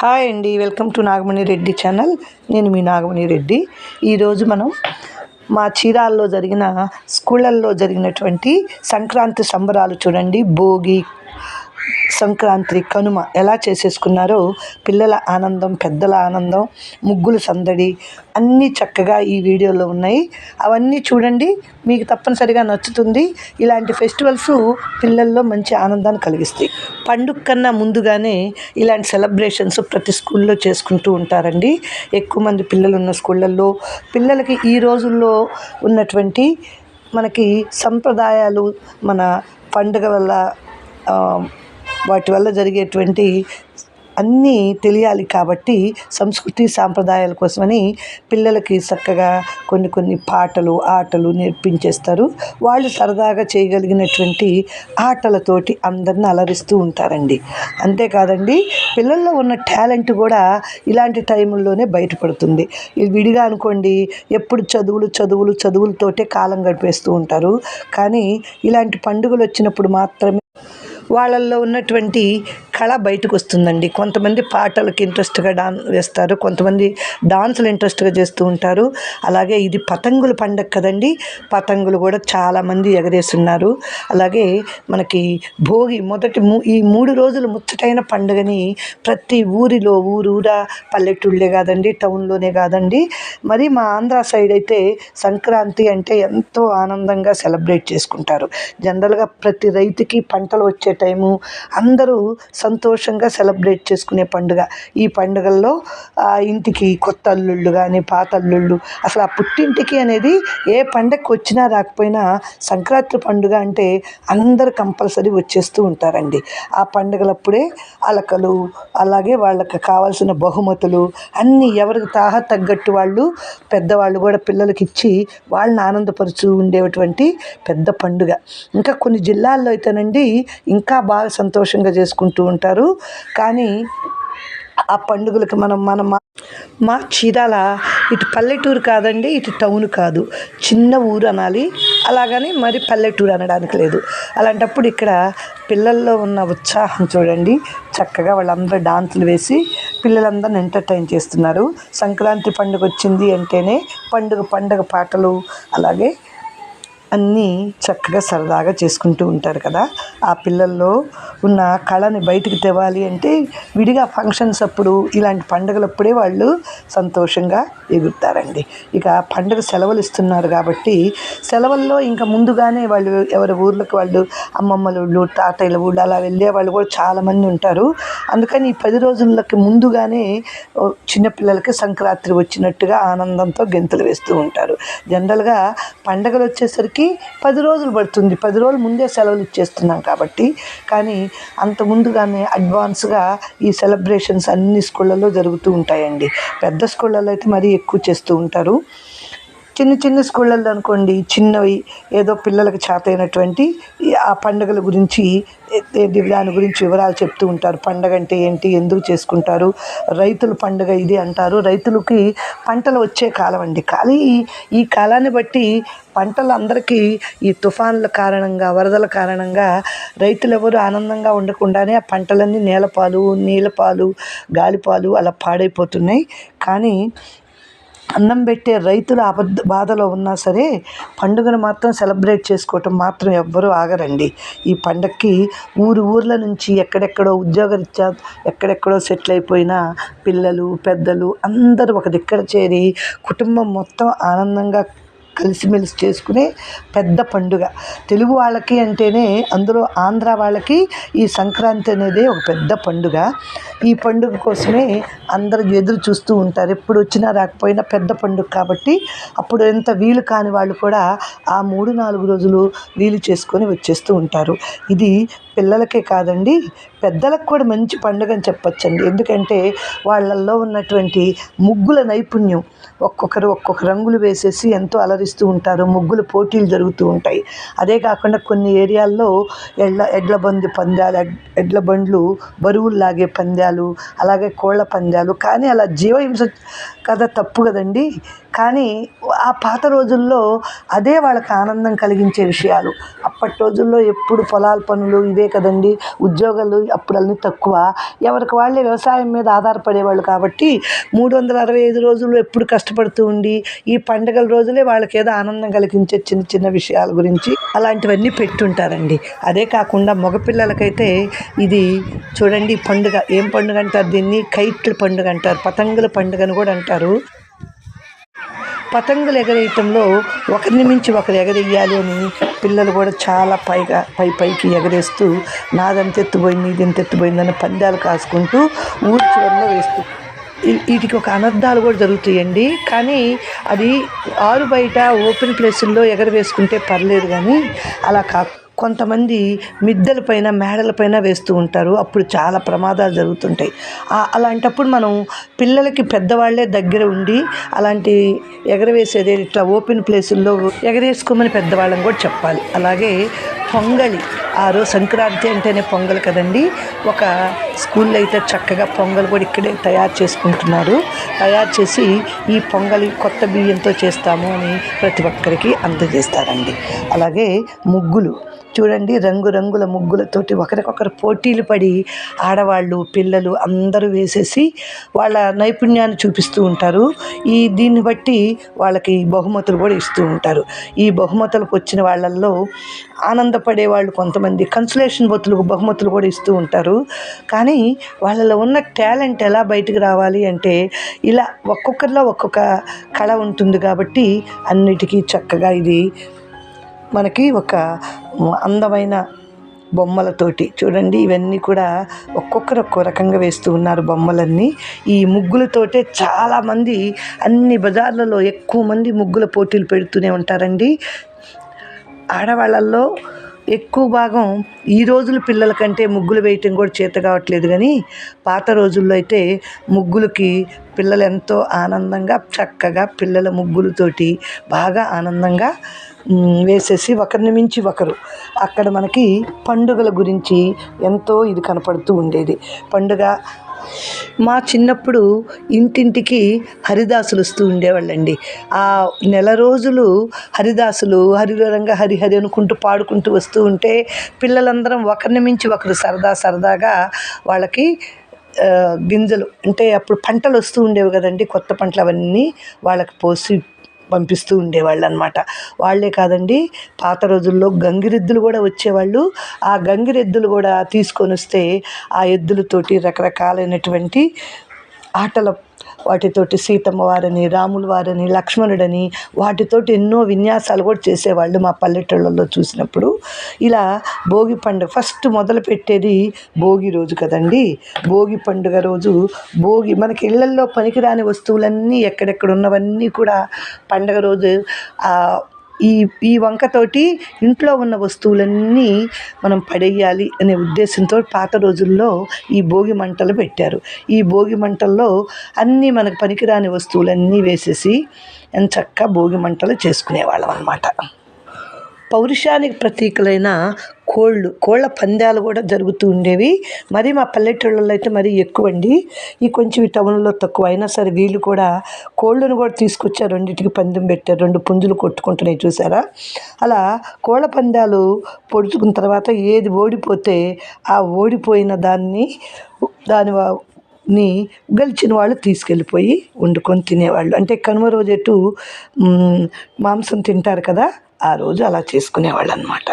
Hi అండి welcome to Nagamani Reddy channel. నేను మీ నాగమణి రెడ్డి. ఈరోజు మనం మా చీరాల్లో జరిగిన స్కూళ్ళల్లో జరిగినటువంటి సంక్రాంతి సంబరాలు చూడండి. భోగి సంక్రాంతి కనుమ ఎలా చేసేసుకున్నారో పిల్లల ఆనందం పెద్దల ఆనందం ముగ్గుల సందడి అన్నీ చక్కగా ఈ వీడియోలో ఉన్నాయి. అవన్నీ చూడండి మీకు తప్పనిసరిగా నచ్చుతుంది. ఇలాంటి ఫెస్టివల్స్ పిల్లల్లో మంచి ఆనందాన్ని కలిగిస్తాయి. పండుగ కన్నా ముందుగానే ఇలాంటి సెలబ్రేషన్స్ ప్రతి స్కూల్లో చేసుకుంటూ ఉంటారండి. ఎక్కువ మంది పిల్లలు ఉన్న స్కూళ్ళల్లో పిల్లలకి ఈ రోజుల్లో ఉన్నటువంటి మనకి సంప్రదాయాలు మన పండుగ వల్ల వాటి వల్ల జరిగేటువంటి అన్నీ తెలియాలి కాబట్టి సంస్కృతి సాంప్రదాయాల కోసమని పిల్లలకి చక్కగా కొన్ని కొన్ని పాటలు ఆటలు నేర్పించేస్తారు. వాళ్ళు సరదాగా చేయగలిగినటువంటి ఆటలతోటి అందరిని అలరిస్తూ ఉంటారండి. అంతేకాదండి పిల్లల్లో ఉన్న టాలెంట్ కూడా ఇలాంటి టైంలోనే బయటపడుతుంది. ఇది విడిగా అనుకోండి ఎప్పుడు చదువులు చదువులు చదువులతోటే కాలం గడిపేస్తూ ఉంటారు. కానీ ఇలాంటి పండుగలు వచ్చినప్పుడు మాత్రమే వాళ్ళల్లో ఉన్నటువంటి కళ బయటకు వస్తుందండి. కొంతమంది పాటలకు ఇంట్రెస్ట్గా డాన్ వేస్తారు. కొంతమంది డాన్సులు ఇంట్రెస్ట్గా చేస్తూ ఉంటారు. అలాగే ఇది పతంగుల పండగ కదండి. పతంగులు కూడా చాలామంది ఎగరేస్తున్నారు. అలాగే మనకి భోగి మొదటి మూ ఈ మూడు రోజులు ముచ్చటైన పండుగని ప్రతి ఊరిలో ఊరూరా పల్లెటూళ్ళే కాదండి టౌన్లోనే కాదండి. మరి మా ఆంధ్ర సైడ్ అయితే సంక్రాంతి అంటే ఎంతో ఆనందంగా సెలబ్రేట్ చేసుకుంటారు. జనరల్గా ప్రతి రైతుకి పంటలు వచ్చే టైము అందరూ సంతోషంగా సెలబ్రేట్ చేసుకునే పండుగ. ఈ పండుగల్లో ఇంటికి కొత్త అల్లుళ్ళు కానీ పాత అల్లుళ్ళు అసలు ఆ పుట్టింటికి అనేది ఏ పండగకి వచ్చినా రాకపోయినా సంక్రాంతి పండుగ అంటే అందరూ కంపల్సరీ వచ్చేస్తూ ఉంటారండి. ఆ పండుగలప్పుడే అలకలు అలాగే వాళ్ళకి కావాల్సిన బహుమతులు అన్నీ ఎవరికి తాహ తగ్గట్టు వాళ్ళు పెద్దవాళ్ళు కూడా పిల్లలకి ఇచ్చి వాళ్ళని ఆనందపరుచు ఉండేటువంటి పెద్ద పండుగ. ఇంకా కొన్ని జిల్లాల్లో అయితేనండి ఇంకా బాగా సంతోషంగా చేసుకుంటూ ఉంటారు. కానీ ఆ పండుగలకు మనం మన మా- మా చీరాల ఇటు పల్లెటూరు కాదండి ఇటు టౌన్ కాదు. చిన్న ఊరు అనాలి. అలాగని మరి పల్లెటూరు అనడానికి లేదు. అలాంటప్పుడు ఇక్కడ పిల్లల్లో ఉన్న ఉత్సాహం చూడండి. చక్కగా వాళ్ళందరూ డాన్సులు వేసి పిల్లలందరిని ఎంటర్టైన్ చేస్తున్నారు. సంక్రాంతి పండుగ వచ్చింది అంటేనే పండుగ పండుగ పాటలు అలాగే అన్నీ చక్కగా సరదాగా చేసుకుంటూ ఉంటారు కదా. ఆ పిల్లల్లో ఉన్న కళని బయటికి తేవాలి అంటే విడిగా ఫంక్షన్స్ అప్పుడు ఇలాంటి పండుగలప్పుడే వాళ్ళు సంతోషంగా ఎగురుతారండి. ఇక పండుగ సెలవులు ఇస్తున్నారు కాబట్టి సెలవుల్లో ఇంకా ముందుగానే వాళ్ళు ఎవరి ఊర్లకు వాళ్ళు అమ్మమ్మల ఊళ్ళు తాతయ్యల ఊళ్ళు అలా వెళ్ళే వాళ్ళు కూడా చాలామంది ఉంటారు. అందుకని ఈ పది రోజులకి ముందుగానే చిన్నపిల్లలకి సంక్రాంతి వచ్చినట్టుగా ఆనందంతో గెంతులు వేస్తూ ఉంటారు. జనరల్గా పండగలు వచ్చేసరికి పది రోజులు పడుతుంది. పది రోజులు ముందే సెలవులు ఇచ్చేస్తున్నాం కాబట్టి. కానీ అంత ముందుగానే అడ్వాన్స్గా ఈ సెలబ్రేషన్స్ అన్ని స్కూళ్ళల్లో జరుగుతూ ఉంటాయండి. పెద్ద స్కూళ్ళల్లో అయితే మరీ ఎక్కువ చేస్తూ ఉంటారు. చిన్న చిన్న స్కూళ్ళల్లో అనుకోండి చిన్నవి ఏదో పిల్లలకు చేతైనటువంటి ఆ పండుగల గురించి దాని గురించి వివరాలు చెప్తూ ఉంటారు. పండగ అంటే ఏంటి ఎందుకు చేసుకుంటారు రైతుల పండుగ ఇది అంటారు. రైతులకి పంటలు వచ్చే కాలం అండి. కానీ ఈ- ఈ కాలాన్ని బట్టి పంటలు అందరికీ ఈ తుఫాన్ల కారణంగా వరదల కారణంగా రైతులు ఎవరు ఆనందంగా ఉండకుండానే ఆ పంటలన్నీ నేలపాలు నీళ్ళపాలు గాలిపాలు అలా పాడైపోతున్నాయి. కానీ అన్నం పెట్టే రైతుల అబద్ధ బాధలో ఉన్నా సరే పండుగను మాత్రం సెలబ్రేట్ చేసుకోవటం మాత్రం ఎవ్వరూ ఆగరండి. ఈ పండక్కి ఊరు ఊర్ల నుంచి ఎక్కడెక్కడో ఉద్యోగరీత్యా ఎక్కడెక్కడో సెటిల్ అయిపోయిన పిల్లలు పెద్దలు అందరూ ఒక దగ్గర చేరి కుటుంబం మొత్తం ఆనందంగా కలిసిమెలిసి చేసుకునే పెద్ద పండుగ. తెలుగు వాళ్ళకి అంటేనే అందులో ఆంధ్ర వాళ్ళకి ఈ సంక్రాంతి అనేది ఒక పెద్ద పండుగ. ఈ పండుగ కోసమే అందరూ ఎదురు చూస్తూ ఉంటారు. ఎప్పుడు వచ్చినా రాకపోయినా పెద్ద పండుగ కాబట్టి అప్పుడు ఎంత వీలు కాని వాళ్ళు కూడా ఆ మూడు నాలుగు రోజులు వీలు చేసుకొని వచ్చేస్తూ ఉంటారు. ఇది పిల్లలకే కాదండి పెద్దలకు కూడా మంచి పండుగ అని చెప్పొచ్చండి. ఎందుకంటే వాళ్ళల్లో ఉన్నటువంటి ముగ్గుల నైపుణ్యం ఒక్కొక్కరు ఒక్కొక్క రంగులు వేసేసి ఎంతో అలరిస్తూ ఉంటారు ముగ్గుల పోటీలు జరుగుతూ ఉంటాయి. అదే కాకుండా కొన్ని ఏరియాల్లో ఎడ్ల ఎడ్ల బండి పందాలు ఎడ్ల బండ్లు బరువులు లాగే పందాలు అలాగే కోళ్ళ పందాలు. కానీ అలా జీవహింస కథ తప్పు కదండి. కానీ ఆ పాత రోజుల్లో అదే వాళ్ళకి ఆనందం కలిగించే విషయాలు. అప్పటి రోజుల్లో ఎప్పుడు పొలాల పనులు ఇవే కదండి. ఉద్యోగాలు అప్పుడు అన్నీ తక్కువ. ఎవరికి వాళ్ళే వ్యవసాయం మీద ఆధారపడేవాళ్ళు కాబట్టి మూడు వందల అరవై ఐదు రోజులు ఎప్పుడు కష్టపడుతూ ఉండి ఈ పండుగల రోజులే వాళ్ళకి ఏదో ఆనందం కలిగించే చిన్న చిన్న విషయాల గురించి అలాంటివన్నీ పెట్టుంటారండి. అదే కాకుండా మగపిల్లలకైతే ఇది చూడండి పండుగ. ఏం పండుగ అంటారు దీన్ని? కైట్ల పండుగ అంటారు. పతంగుల పండుగ అని కూడా అంటారు. పతంగులు ఎగరేయటంలో ఒకరిని మించి ఒకరు ఎగరేయాలి అని పిల్లలు కూడా చాలా పైగా పై పైకి ఎగరేస్తూ నాదంత ఎత్తుపోయింది నీది ఎంత పందాలు కాసుకుంటూ ఊరి చివరిలో వేస్తూ. వీటికి ఒక అనర్థాలు కూడా జరుగుతాయండి. కానీ అది ఆరు బయట ఓపెన్ ప్లేసుల్లో ఎగరవేసుకుంటే పర్లేదు కానీ అలా కాకు కొంతమంది మిద్దెల పైన మేడల పైన వేస్తూ ఉంటారు. అప్పుడు చాలా ప్రమాదాలు జరుగుతుంటాయి. అలాంటప్పుడు మనం పిల్లలకి పెద్దవాళ్ళే దగ్గర ఉండి అలాంటి ఎగరవేసేదే ఇట్లా ఓపెన్ ప్లేసుల్లో ఎగరేసుకోమని పెద్దవాళ్ళని కూడా చెప్పాలి. అలాగే పొంగలి ఆ రోజు సంక్రాంతి అంటేనే పొంగల్ కదండి. ఒక స్కూల్లో అయితే చక్కగా పొంగల్ కూడా ఇక్కడే తయారు చేసుకుంటున్నారు. తయారు చేసి ఈ పొంగలి కొత్త బియ్యంతో చేస్తాము అని ప్రతి ఒక్కరికి అందజేస్తారండి. అలాగే ముగ్గులు. చూడండి రంగురంగుల ముగ్గులతోటి ఒకరికొకరు పోటీలు పడి ఆడవాళ్ళు పిల్లలు అందరూ వేసేసి వాళ్ళ నైపుణ్యాన్ని చూపిస్తూ ఉంటారు. ఈ దీన్ని బట్టి వాళ్ళకి బహుమతులు కూడా ఇస్తూ ఉంటారు. ఈ బహుమతులకు వచ్చిన వాళ్ళల్లో ఆనందపడే వాళ్ళు కొంత కొంతమంది కన్సలేషన్ బొత్తులకు బహుమతులు కూడా ఇస్తూ ఉంటారు. కానీ వాళ్ళలో ఉన్న టాలెంట్ ఎలా బయటకు రావాలి అంటే ఇలా ఒక్కొక్కరిలో ఒక్కొక్క కళ ఉంటుంది కాబట్టి అన్నిటికీ చక్కగా ఇది మనకి ఒక అందమైన బొమ్మలతోటి చూడండి ఇవన్నీ కూడా ఒక్కొక్కరు ఒక్కో రకంగా వేస్తూ ఉన్నారు బొమ్మలన్నీ. ఈ ముగ్గులతోటే చాలామంది అన్ని బజార్లలో ఎక్కువ మంది ముగ్గుల పోటీలు పెడుతూనే ఉంటారండి. ఆడవాళ్ళల్లో ఎక్కువ భాగం ఈ రోజుల పిల్లల కంటే ముగ్గులు వేయటం కూడా చేత కావట్లేదు కానీ పాత రోజుల్లో అయితే ముగ్గులకి పిల్లలు ఎంతో ఆనందంగా చక్కగా పిల్లల ముగ్గులతోటి బాగా ఆనందంగా వేసేసి ఒకరిని మించి ఒకరు. అక్కడ మనకి పండుగల గురించి ఎంతో ఇది కనపడుతూ ఉండేది. పండుగ మా చిన్నప్పుడు ఇంటింటికి హరిదాసులు వస్తూ ఉండేవాళ్ళండి. ఆ నెల రోజులు హరిదాసులు హరివరంగా హరిహరి అనుకుంటూ పాడుకుంటూ వస్తూ ఉంటే పిల్లలందరం ఒకరిని మించి ఒకరు సరదా సరదాగా వాళ్ళకి గింజలు అంటే అప్పుడు పంటలు వస్తూ ఉండేవి కదండి. కొత్త పంటలు అవన్నీ వాళ్ళకి పోసి పంపిస్తూ ఉండేవాళ్ళు అనమాట వాళ్ళే కాదండి పాత రోజుల్లో గంగిరెద్దులు కూడా వచ్చేవాళ్ళు. ఆ గంగిరెద్దులు కూడా తీసుకొని వస్తే ఆ ఎద్దులతోటి రకరకాలైనటువంటి ఆటల వాటితోటి సీతమ్మ వారని రాముల వారని లక్ష్మణుడని వాటితోటి ఎన్నో విన్యాసాలు కూడా చేసేవాళ్ళు మా పల్లెటూళ్ళలో చూసినప్పుడు. ఇలా భోగి పండుగ ఫస్ట్ మొదలు పెట్టేది భోగి రోజు కదండి. భోగి పండుగ రోజు భోగి మనకి ఇళ్ళల్లో పనికిరాని వస్తువులన్నీ ఎక్కడెక్కడ ఉన్నవన్నీ కూడా పండుగ రోజు ఈ ఈ వంకతోటి ఇంట్లో ఉన్న వస్తువులన్నీ మనం పడేయాలి అనే ఉద్దేశంతో పాత రోజుల్లో ఈ భోగి మంటలు పెట్టారు. ఈ భోగి మంటల్లో అన్నీ మనకు పనికిరాని వస్తువులన్నీ వేసేసి చక్కగా భోగి మంటలు చేసుకునేవాళ్ళం అనమాట పౌరుషానికి ప్రతీకలైన కోళ్ళు కోళ్ళ పందాలు కూడా జరుగుతూ ఉండేవి. మరి మా పల్లెటూళ్ళలో అయితే మరీ ఎక్కువ అండి ఈ కొంచెం ఈ టౌన్లో తక్కువ. అయినా సరే వీళ్ళు కూడా కోళ్ళను కూడా తీసుకొచ్చారు. రెండింటికి పందెం పెట్టారు. రెండు పుంజులు కొట్టుకుంటున్నాయి చూసారా? అలా కోళ్ళ పందాలు పొడుచుకున్న తర్వాత ఏది ఓడిపోతే ఆ ఓడిపోయిన దాన్ని దాని ని గెలిచిన వాళ్ళు తీసుకెళ్ళిపోయి వండుకొని తినేవాళ్ళు. అంటే కనుమ రోజు ఎటు మాంసం తింటారు కదా? ఆ రోజు అలా చేసుకునేవాళ్ళు అనమాట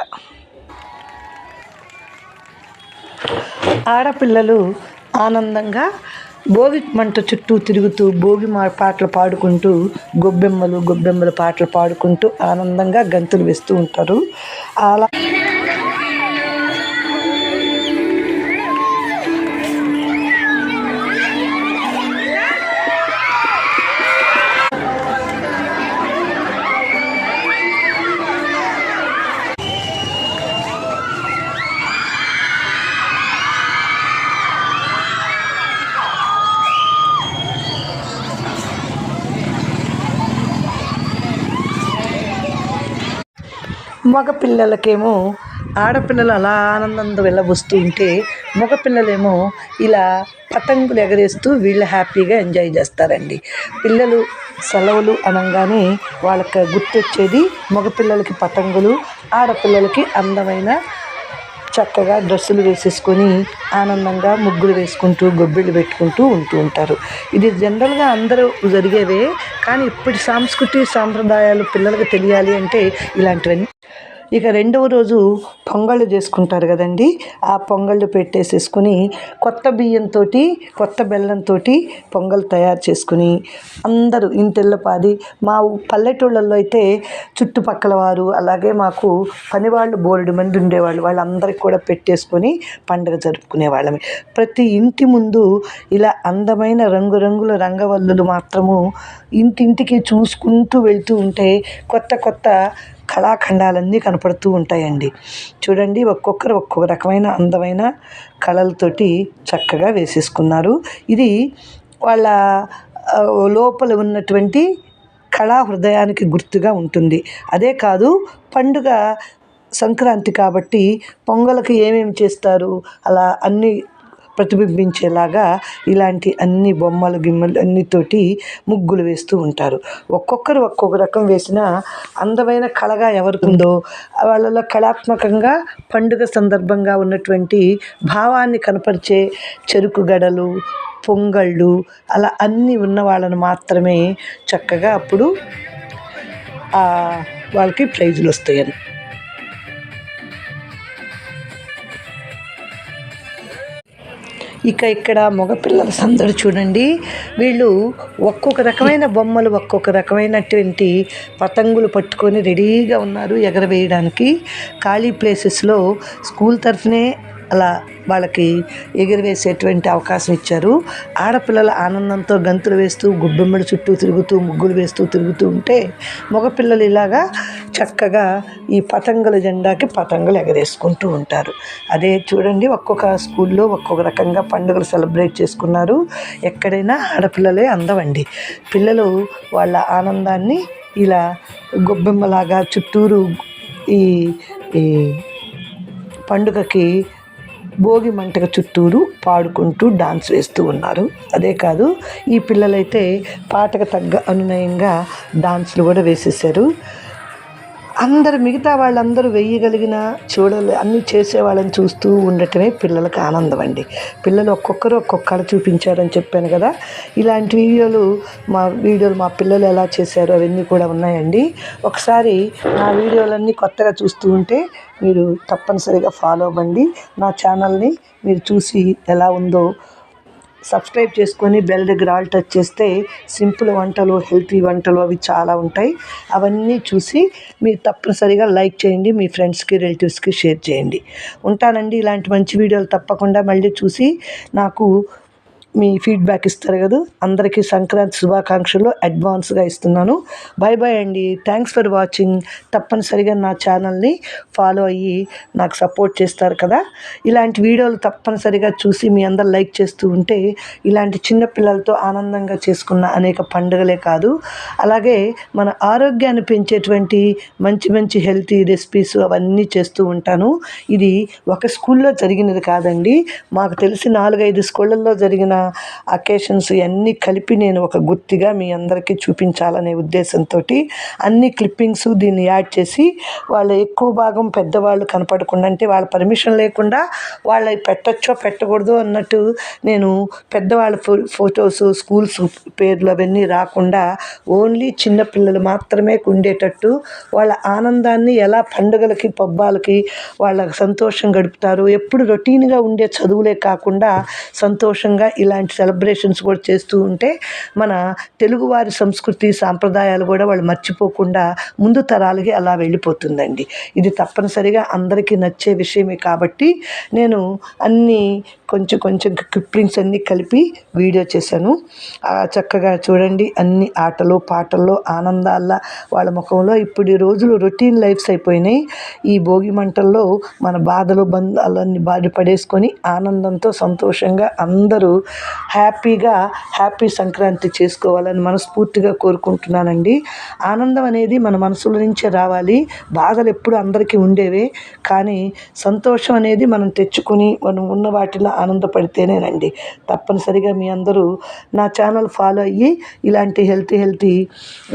ఆడపిల్లలు ఆనందంగా భోగి మంట చుట్టూ తిరుగుతూ భోగి మా పాటలు పాడుకుంటూ గొబ్బెమ్మలు గొబ్బెమ్మలు పాటలు పాడుకుంటూ ఆనందంగా గంతులు వేస్తూ ఉంటారు. అలా మగపిల్లలకేమో ఆడపిల్లలు అలా ఆనందంతో వెళ్ళబోస్తూ ఉంటే మగపిల్లలేమో ఇలా పతంగులు ఎగరేస్తూ వీళ్ళు హ్యాపీగా ఎంజాయ్ చేస్తారండి. పిల్లలు సెలవులు అనగానే వాళ్ళకి గుర్తొచ్చేది మగపిల్లలకి పతంగులు ఆడపిల్లలకి అందమైన చక్కగా డ్రెస్సులు వేసేసుకొని ఆనందంగా ముగ్గులు వేసుకుంటూ గొబ్బిళ్ళు పెట్టుకుంటూ ఉంటూ ఉంటారు. ఇది జనరల్గా అందరూ జరిగేవే కానీ ఇప్పటి సాంస్కృతిక సాంప్రదాయాలు పిల్లలకు తెలియాలి అంటే ఇలాంటివన్నీ ఇక రెండవ రోజు పొంగళ్ళు చేసుకుంటారు కదండి. ఆ పొంగళ్ళు పెట్టేసేసుకుని కొత్త బియ్యంతో కొత్త బెల్లంతో పొంగల్ తయారు చేసుకుని అందరూ ఇంటిల్లపాది మా ఊ- పల్లెటూళ్ళల్లో అయితే చుట్టుపక్కల వారు అలాగే మాకు పనివాళ్ళు బోరెడు మంది ఉండేవాళ్ళు వాళ్ళందరికీ కూడా పెట్టేసుకొని పండుగ జరుపుకునే వాళ్ళమే. ప్రతి ఇంటి ముందు ఇలా అందమైన రంగురంగుల రంగవల్లులు మాత్రము ఇంటింటికి చూసుకుంటూ వెళ్తూ ఉంటే కొత్త కొత్త కళాఖండాలన్నీ కనపడుతూ ఉంటాయండి. చూడండి ఒక్కొక్కరు ఒక్కొక్క రకమైన అందమైన కళలతోటి చక్కగా వేసేసుకున్నారు. ఇది వాళ్ళ లోపల ఉన్నటువంటి కళా హృదయానికి గుర్తుగా ఉంటుంది. అదే కాదు పండుగ సంక్రాంతి కాబట్టి పొంగల్కి ఏమేమి చేస్తారు? అలా అన్నీ ప్రతిబింబించేలాగా ఇలాంటి అన్ని బొమ్మలు గిమ్మలు అన్నితోటి ముగ్గులు వేస్తూ ఉంటారు. ఒక్కొక్కరు ఒక్కొక్క రకం వేసిన అందమైన కళగా ఎవరికి ఉందో వాళ్ళలో కళాత్మకంగా పండుగ సందర్భంగా ఉన్నటువంటి భావాన్ని కనపరిచే చెరుకు గడలు పొంగళ్ళు అలా అన్నీ ఉన్న వాళ్ళను మాత్రమే చక్కగా అప్పుడు వాళ్ళకి ప్రైజులు వస్తాయని ఇక ఇక్కడ మగపిల్లల సందడి చూడండి. వీళ్ళు ఒక్కొక్క రకమైన బొమ్మలు ఒక్కొక్క రకమైనటువంటి పతంగులు పట్టుకొని రెడీగా ఉన్నారు ఎగరవేయడానికి. ఖాళీ ప్లేసెస్లో స్కూల్ తరఫునే అలా వాళ్ళకి ఎగిరివేసేటువంటి అవకాశం ఇచ్చారు. ఆడపిల్లల ఆనందంతో గంతులు వేస్తూ గుబ్బెమ్మడి చుట్టూ తిరుగుతూ ముగ్గులు వేస్తూ తిరుగుతూ ఉంటే మగపిల్లలు ఇలాగా చక్కగా ఈ పతంగుల జెండాకి పతంగులు ఎగరేసుకుంటూ ఉంటారు. అదే చూడండి ఒక్కొక్క స్కూల్లో ఒక్కొక్క రకంగా పండుగలు సెలబ్రేట్ చేసుకున్నారు. ఎక్కడైనా ఆడపిల్లలే అందవండి. పిల్లలు వాళ్ళ ఆనందాన్ని ఇలా గొబ్బెమ్మలాగా చుట్టూరు ఈ ఈ పండుగకి భోగి మంటక చుట్టూరు పాడుకుంటూ డాన్స్ వేస్తూ ఉన్నారు. అదే కాదు ఈ పిల్లలైతే పాటకు తగ్గ అనునయంగా డాన్స్లు కూడా వేసేసారు అందరు మిగతా వాళ్ళందరూ వెయ్యగలిగినా చూడలే అన్నీ చేసేవాళ్ళని చూస్తూ ఉండటమే పిల్లలకు ఆనందం అండి. పిల్లలు ఒక్కొక్కరు ఒక్కొక్కరు చూపించారని చెప్పాను కదా. ఇలాంటి వీడియోలు మా వీడియోలు మా పిల్లలు ఎలా చేశారు అవన్నీ కూడా ఉన్నాయండి. ఒకసారి నా వీడియోలన్నీ కొత్తగా చూస్తూ ఉంటే మీరు తప్పనిసరిగా ఫాలో అవ్వండి. నా ఛానల్ని మీరు చూసి ఎలా ఉందో సబ్స్క్రైబ్ చేసుకొని బెల్ దగ్గర ఆల్ టచ్ చేస్తే సింపుల్ వంటలు హెల్తీ వంటలు అవి చాలా ఉంటాయి. అవన్నీ చూసి మీరు తప్పనిసరిగా లైక్ చేయండి మీ ఫ్రెండ్స్కి రిలేటివ్స్కి షేర్ చేయండి. ఉంటానండి ఇలాంటి మంచి వీడియోలు తప్పకుండా మళ్ళీ చూసి నాకు మీ ఫీడ్బ్యాక్ ఇస్తారు కదా. అందరికీ సంక్రాంతి శుభాకాంక్షలు. అడ్వాన్స్గా ఇస్తున్నాను. బాయ్ బాయ్ అండి. థ్యాంక్స్ ఫర్ వాచింగ్ తప్పనిసరిగా నా ఛానల్ని ఫాలో అయ్యి నాకు సపోర్ట్ చేస్తారు కదా. ఇలాంటి వీడియోలు తప్పనిసరిగా చూసి మీ అందరు లైక్ చేస్తూ ఉంటే ఇలాంటి చిన్న పిల్లలతో ఆనందంగా చేసుకున్న అనేక పండుగలే కాదు. అలాగే మన ఆరోగ్యాన్ని పెంచేటువంటి మంచి మంచి హెల్తీ రెసిపీస్ అవన్నీ చేస్తూ ఉంటాను. ఇది ఒక స్కూల్లో జరిగినది కాదండి. మాకు తెలిసి నాలుగైదు స్కూళ్ళల్లో జరిగిన అకేషన్స్ ఇవన్నీ కలిపి నేను ఒక గుర్తిగా మీ అందరికీ చూపించాలనే ఉద్దేశంతో అన్ని క్లిప్పింగ్స్ దీన్ని యాడ్ చేసి వాళ్ళ ఎక్కువ భాగం పెద్దవాళ్ళు కనపడకుండా అంటే వాళ్ళ పర్మిషన్ లేకుండా వాళ్ళ పెట్టచ్చో పెట్టకూడదు అన్నట్టు నేను పెద్దవాళ్ళ ఫో ఫొటోస్ స్కూల్స్ పేర్లు అవన్నీ రాకుండా ఓన్లీ చిన్నపిల్లలు మాత్రమే ఉండేటట్టు వాళ్ళ ఆనందాన్ని ఎలా పండుగలకి పబ్బాలకి వాళ్ళ సంతోషం గడుపుతారు ఎప్పుడు రొటీన్గా ఉండే చదువులే కాకుండా సంతోషంగా ఇలా ఇలాంటి సెలబ్రేషన్స్ కూడా చేస్తూ ఉంటే మన తెలుగువారి సంస్కృతి సాంప్రదాయాలు కూడా వాళ్ళు మర్చిపోకుండా ముందు తరాలకి అలా వెళ్ళిపోతుందండి. ఇది తప్పనిసరిగా అందరికీ నచ్చే విషయమే కాబట్టి నేను అన్నీ కొంచెం కొంచెం క్లిప్పింగ్స్ అన్నీ కలిపి వీడియో చేశాను. ఆ చక్కగా చూడండి అన్ని ఆటలు పాటల్లో ఆనందాల వాళ్ళ ముఖంలో. ఇప్పుడు ఈ రోజులు రొటీన్ లైఫ్స్ అయిపోయినాయి. ఈ భోగి మంటల్లో మన బాధలు బంధాలన్నీ బాధ పడేసుకొని ఆనందంతో సంతోషంగా అందరూ హ్యాపీగా హ్యాపీ సంక్రాంతి చేసుకోవాలని మనస్ఫూర్తిగా కోరుకుంటున్నానండి. ఆనందం అనేది మన మనసులో నుంచే రావాలి. బాధలు ఎప్పుడు అందరికీ ఉండేవే. కానీ సంతోషం అనేది మనం తెచ్చుకొని మనం ఉన్న వాటిలో ఆనందపడితేనేనండి తప్పనిసరిగా మీ అందరూ నా ఛానల్ ఫాలో అయ్యి ఇలాంటి హెల్తీ హెల్తీ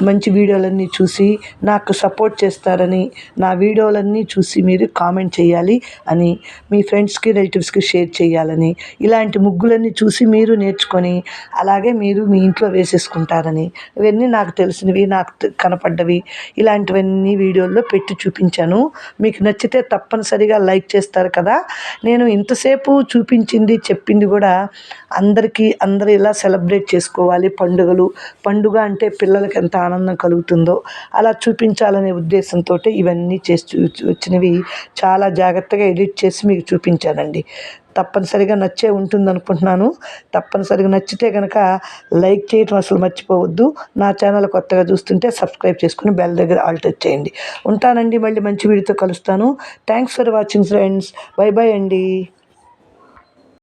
మంచి వీడియోలన్నీ చూసి నాకు సపోర్ట్ చేస్తారని నా వీడియోలన్నీ చూసి మీరు కామెంట్ చేయాలి అని మీ ఫ్రెండ్స్కి రిలేటివ్స్కి షేర్ చేయాలని ఇలాంటి ముగ్గులన్నీ చూసి మీరు నేర్చుకొని అలాగే మీరు మీ ఇంట్లో వేసేసుకుంటారని. ఇవన్నీ నాకు తెలిసినవి నాకు కనపడ్డవి. ఇలాంటివన్నీ వీడియోల్లో పెట్టి చూపించాను. మీకు నచ్చితే తప్పనిసరిగా లైక్ చేస్తారు కదా. నేను ఇంతసేపు చూపించింది చెప్పింది కూడా అందరికీ అందరూ ఇలా సెలబ్రేట్ చేసుకోవాలి పండుగలు. పండుగ అంటే పిల్లలకి ఎంత ఆనందం కలుగుతుందో అలా చూపించాలనే ఉద్దేశంతో ఇవన్నీ చేసి చూ- వచ్చినవి. చాలా జాగ్రత్తగా ఎడిట్ చేసి మీకు చూపించానండి. తప్పనిసరిగా నచ్చే ఉంటుంది అనుకుంటున్నాను తప్పనిసరిగా నచ్చితే కనుక లైక్ చేయటం అసలు మర్చిపోవద్దు. నా ఛానల్ కొత్తగా చూస్తుంటే సబ్స్క్రైబ్ చేసుకుని బెల్ దగ్గర ఆల్ టచ్ చేయండి. ఉంటానండి మళ్ళీ మంచి వీడియోతో కలుస్తాను. Thanks for watching friends bye bye అండి.